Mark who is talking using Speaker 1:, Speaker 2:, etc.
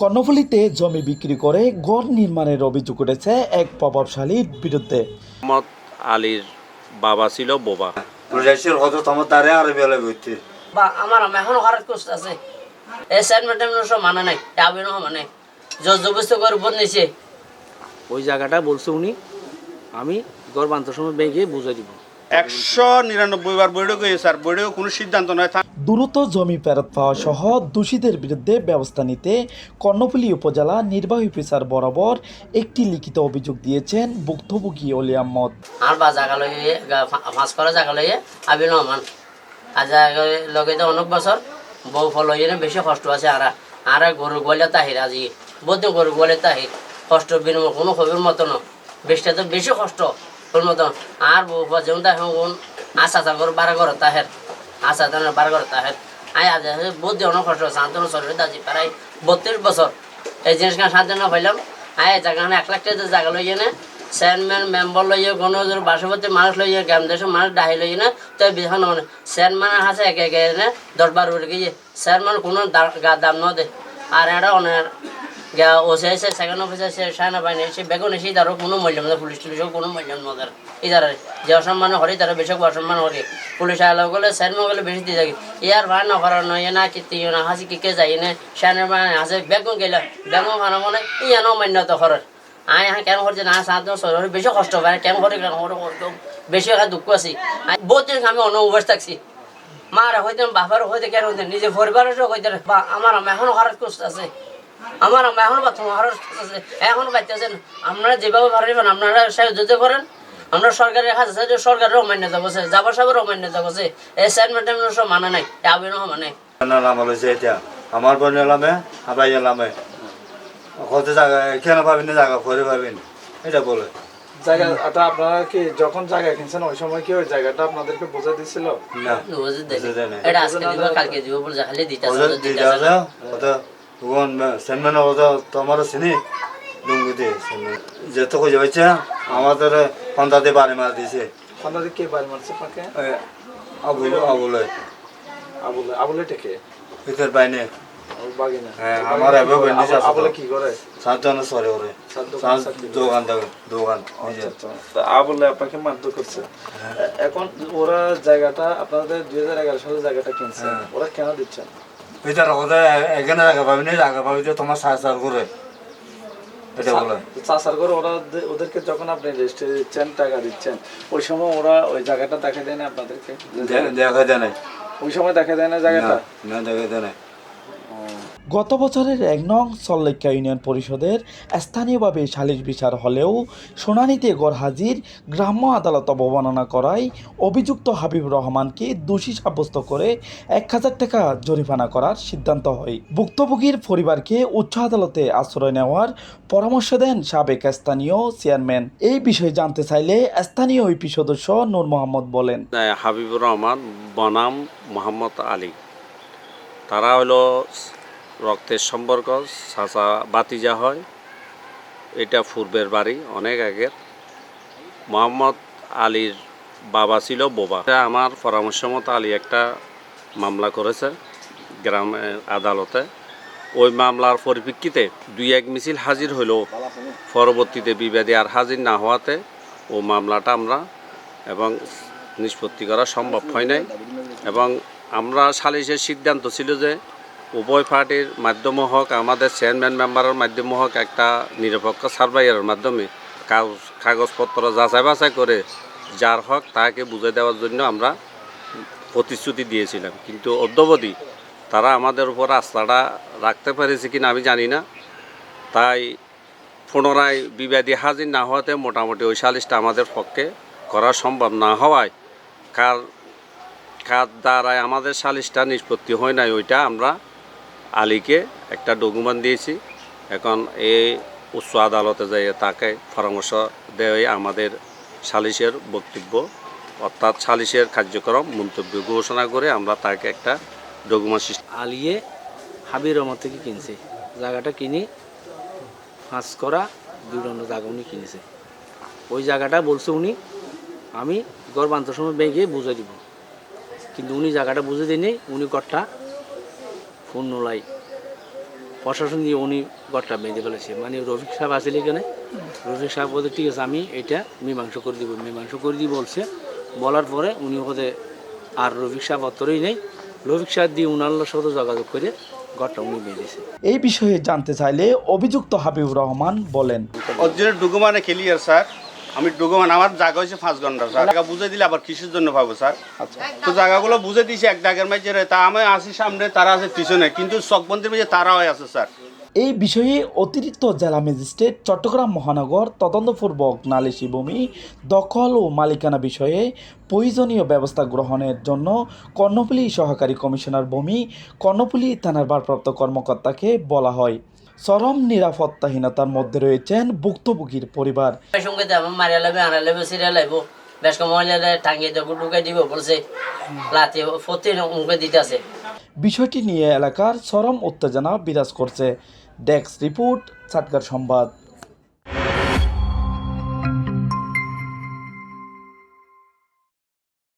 Speaker 1: কর্ণফুলীতে জমি বিক্রি করে গড় নির্মাণের অভিযোগ উঠেছে এক প্রভাবশালীর বিরুদ্ধে।
Speaker 2: মোহাম্মদ আলীর বাবা ছিল বোবা।
Speaker 3: প্রজাতির হতো তোমার দ্বারে আরও বেলা বুঝতে
Speaker 4: বা আমার এখনও খরচ করতে আছে। এই সাইড ম্যাডাম সব মানে নাই আবিন মানে জোর জবস্ত করে নিচে।
Speaker 5: ওই জায়গাটা বলছে উনি আমি গর্বান্তর সময় বেগে বুঝাই দিব।
Speaker 6: একশো নিরানব্বই বার বৈঠক হয়েছে আর বৈঠকে কোনো সিদ্ধান্ত নয়
Speaker 1: দ্রুত জমি ফেরত পাওয়া সহ দোষীদের বিরুদ্ধে ব্যবস্থা নিতে কর্ণফুলী উপজেলা নির্বাহী অফিসার বরাবর একটি লিখিত অভিযোগ দিয়েছেন ভুক্তভোগী অলি আহমদ।
Speaker 4: আর বা জায়গা লইয়ে ফাঁস করা জায়গা লইয়ে আবিন রহমান আর জায়গা লগে অনেক বছর বউ ফল হইয়ে বেশি কষ্ট আছে আর আর গরু গোয়ালে তাহির আজি। বদ্ধ গরু গোয়ালে তাহির। কষ্ট বিনিময় কোনো খবর মতো না। বেশটা তো বেশি কষ্ট। ওর মতো আর বউ যেমন তাহে আশা থাকর বারা ঘর তাহের। আশা থাকার বারা ঘর তাহের। আই আজ বুদ্ধি অনেক কষ্ট শান্তনু শরীর দাজি প্রায় বত্রিশ বছর। এই জিনিসখান শান্তনু পাইলাম আই জায়গা এক লাখ টাকা জায়গা লইয়ে না, চেয়ারম্যান, মেম্বার লইয়ে, কোনো বাসপতি মানুষ লইয়ে, গ্রাম দেশের মানুষ ডাহি লইয়ে না, তো বিধান মানে চেয়ারম্যান আছে একে একে না, দশ বারো গিয়ে। চেয়ারম্যান কোনো দাম ন দে। আর এটা অনেক গা ওসে এসে সেকেন্ড অফিসার সে সেনা বাহিনী সে বেগুন এসে তারও কোনো মূল্য মানে পুলিশ টুলিশও কোনো মূল্য নদের ইদার যে অসম্মান হরি তারা বেশি অসম্মান হরি পুলিশ আলো গেলে চেয়ারম্যান গেলে বেশি দিয়ে থাকি। ইয়ার ভাই না করার নয় না কিতি না হাসি, কি, কে যাই না সেনা বাহিনী হাসে বেগুন গেলে, বেগুন খানা মানে ইয়া ন মান্যতা খরচ আই হ্যাঁ কেন করছে না, সাত শরীর বেশি কষ্ট পায়, কেন করে কেন করে করতো বেশি একটা দুঃখ আছি। বহুত দিন আমি অন্য উপবাস থাকছি। মার হইতে বাবার হইতে, কেন হইতে নিজে পরিবারেরও হইতে, বা আমার এখনও খরচ করতে আছে। আমার আম্মা এখনও বাথরুম করতেছে এখনও পাইতেছেন আপনারা যেভাবে পারবেন আপনারা সাহায্য করেন। আমরা সরকারের কাছে চাই যে সরকারেরও মান্যতা বসে যাবার সাহেবেরও মান্যতা বসে এই সাইন সব মানে নাই। আবিনও মানে
Speaker 3: নাম হয়েছে এটা। আমার বোন এলামে আবার এলামে কত জায়গা এখানে পাবেন না জায়গা পরে পাবেন। এটা বলে।
Speaker 7: জায়গা আপনারা কি যখন জায়গা কিনছেন ওই সময় কি ওই জায়গাটা আপনাদেরকে বোঝা দিছিল?
Speaker 3: না
Speaker 4: বুঝে দেয়। এটা আজকে দিব কালকে দিব বলে খালি দিতে
Speaker 3: দিতে আছে কত ভগবান সেনমেন ওটা তোমার চিনি ডুঙ্গি দিয়ে যেত খুঁজে পাচ্ছে আমাদের পন্থাতে বাড়ি মার দিছে
Speaker 7: আপনাদের কে বাড়ি মারছে আপনাকে
Speaker 3: আবুল আবুলে।
Speaker 7: আবুলে আবুলে টেকে?
Speaker 3: ভিতর বাইনে। হ্যাঁ, আমার এবার বেন্ডিজ আছে।
Speaker 7: আবুলে কি করে?
Speaker 3: সাতজন সরে ওরে।
Speaker 7: দোকান, দোকান। আচ্ছা, আবুলে আপনাকে মারধর করছে। এখন ওরা জায়গাটা আপনাদের দুই হাজার এগারো সালে জায়গাটা কিনছে।
Speaker 3: হ্যাঁ।
Speaker 7: ওরা কেন দিচ্ছেন
Speaker 3: ভিতর ওদের এখানে জায়গা পাবি না জায়গা পাবি যে তোমার সার করে। এটা বলে।
Speaker 7: চাষার করে ওরা ওদেরকে যখন আপনি রেজিস্ট্রি দিচ্ছেন টাকা দিচ্ছেন ওই সময় ওরা ওই জায়গাটা দেখা দেয় না আপনাদেরকে?
Speaker 3: দেখা যায় নাই।
Speaker 7: ওই সময় দেখা দেয় না জায়গাটা?
Speaker 3: না না দেখা যায় নাই।
Speaker 1: গত বছরের এক নং সল্লেখা ইউনিয়ন পরিষদের স্থানীয়ভাবে সালিশ বিচার হলেও শুনানিতে গড় হাজির গ্রাম্য আদালত অবমাননা করায় অভিযুক্ত হাবিব রহমানকে দোষী সাব্যস্ত করে এক হাজার টাকা জরিমানা করার সিদ্ধান্ত হয়। ভুক্তভোগীর পরিবারকে উচ্চ আদালতে আশ্রয় নেওয়ার পরামর্শ দেন সাবেক স্থানীয় চেয়ারম্যান। এই বিষয়ে জানতে চাইলে স্থানীয় ইপি সদস্য নূর মোহাম্মদ বলেন।
Speaker 2: হাবিবুর রহমান, বনাম মোহাম্মদ আলী। তারা হলো রক্তের সম্পর্ক, চাচা বাতিজা হয়। এটা পূর্বের বাড়ি, অনেক আগের। মোহাম্মদ আলীর বাবা ছিল বোবা। আমার পরামর্শ মতো আলী একটা মামলা করেছে গ্রাম আদালতে। ওই মামলার পরিপ্রেক্ষিতে দুই এক মিছিল হাজির হইলেও পরবর্তীতে বিবাদী আর হাজির না হওয়াতে ও মামলাটা আমরা এবং নিষ্পত্তি করা সম্ভব হয় নাই। এবং আমরা সালিশের সিদ্ধান্ত ছিল যে উভয় পার্টির মাধ্যমে হোক, আমাদের চেয়ারম্যান মেম্বারের মাধ্যমে হোক, একটা নিরপেক্ষ সার্ভাইয়ারের মাধ্যমে কাগজ, কাগজপত্র যাচাই বাছাই করে যার হক তাকে বুঝে দেওয়ার জন্য আমরা প্রতিশ্রুতি দিয়েছিলাম। কিন্তু অদ্যবধি তারা আমাদের উপর আস্থাটা রাখতে পেরেছে কিনা আমি জানি না। তাই পুনরায় বিবাদী হাজির না হওয়াতে মোটামুটি ওই সালিশটা আমাদের পক্ষে করা সম্ভব না হওয়ায় কার কার দ্বারায় আমাদের সালিশটা নিষ্পত্তি হয় নাই, ওইটা আমরা আলীকে একটা ডকুমেন্ট দিয়েছি। এখন এই উচ্চ আদালতে যাই তাকে পরামর্শ দেওয়াই আমাদের সালিশের বক্তব্য। অর্থাৎ সালিশের কার্যক্রম, মন্তব্য ঘোষণা করে আমরা তাকে একটা ডকুমেন্ট
Speaker 5: আলিয়ে হাবির রহমান থেকে কিনছে। জায়গাটা কিনি, ফাঁস করা দুই জায়গা উনি কিনেছে। ওই জায়গাটা বলছে উনি, আমি গর্বান্তর সময় বেগে বুঝে দিব। কিন্তু উনি জায়গাটা বুঝে দিনে উনি কট্টা নোলাই প্রশাসন দিয়ে উনি ঘরটা বেঁধে ফেলেছে। মানে রফিক সাহেব আসলে এখানে রফিক সাহেব বলতে ঠিক আছে আমি এটা মীমাংস করে দিব। মীমাংস করে দিয়ে বলছে। বলার পরে উনি ওখানে আর রফিক সাহেব অতরই নেই। রফিক সাহেব দিয়ে উনার সাথে যোগাযোগ করে ঘরটা উনি বেঁধেছে
Speaker 1: এই বিষয়ে জানতে চাইলে অভিযুক্ত হাবিবুর রহমান বলেন।
Speaker 6: অরিজিনাল ডকুমেন্টে ক্লিয়ার স্যার আমি ডকুমেন্ট আমার জায়গা হয়েছে পাঁচ ঘণ্টা স্যার। জায়গা বুঝে দিলে আবার কিসের জন্য পাবো স্যার? তো জায়গাগুলো বুঝে দিয়েছি এক দাগের মাঝে তা আমি আসি সামনে তারা আছে পিছনে কিন্তু চকবন্দির মাঝে তারা হয়ে আছে স্যার।
Speaker 1: এই বিষয়ে অতিরিক্ত জেলা ম্যাজিস্ট্রেট চট্টগ্রাম মহানগর তদন্তপূর্বক নালিশি ভূমি দখল ও মালিকানা বিষয়ে প্রয়োজনীয় ব্যবস্থা গ্রহণের জন্য কর্ণফুলী সহকারী কমিশনার ভূমি কর্ণফুলী থানার ভারপ্রাপ্ত কর্মকর্তাকে বলা হয়। চরম নিরাপত্তাহীনতার মধ্যে রয়েছেন ভুক্তভোগীর পরিবার।
Speaker 4: সঙ্গে তো আমার মারিয়া লাগবে আনা লাগবে সিরিয়া লাগবো। বেশ মহিলাদের টাঙ্গিয়ে দেবো ঢুকে দিব বলছে লাতি ফতি
Speaker 1: বিষয়টি নিয়ে এলাকার চরম উত্তেজনা বিরাজ করছে। ডেস্ক রিপোর্ট সাতগার সংবাদ।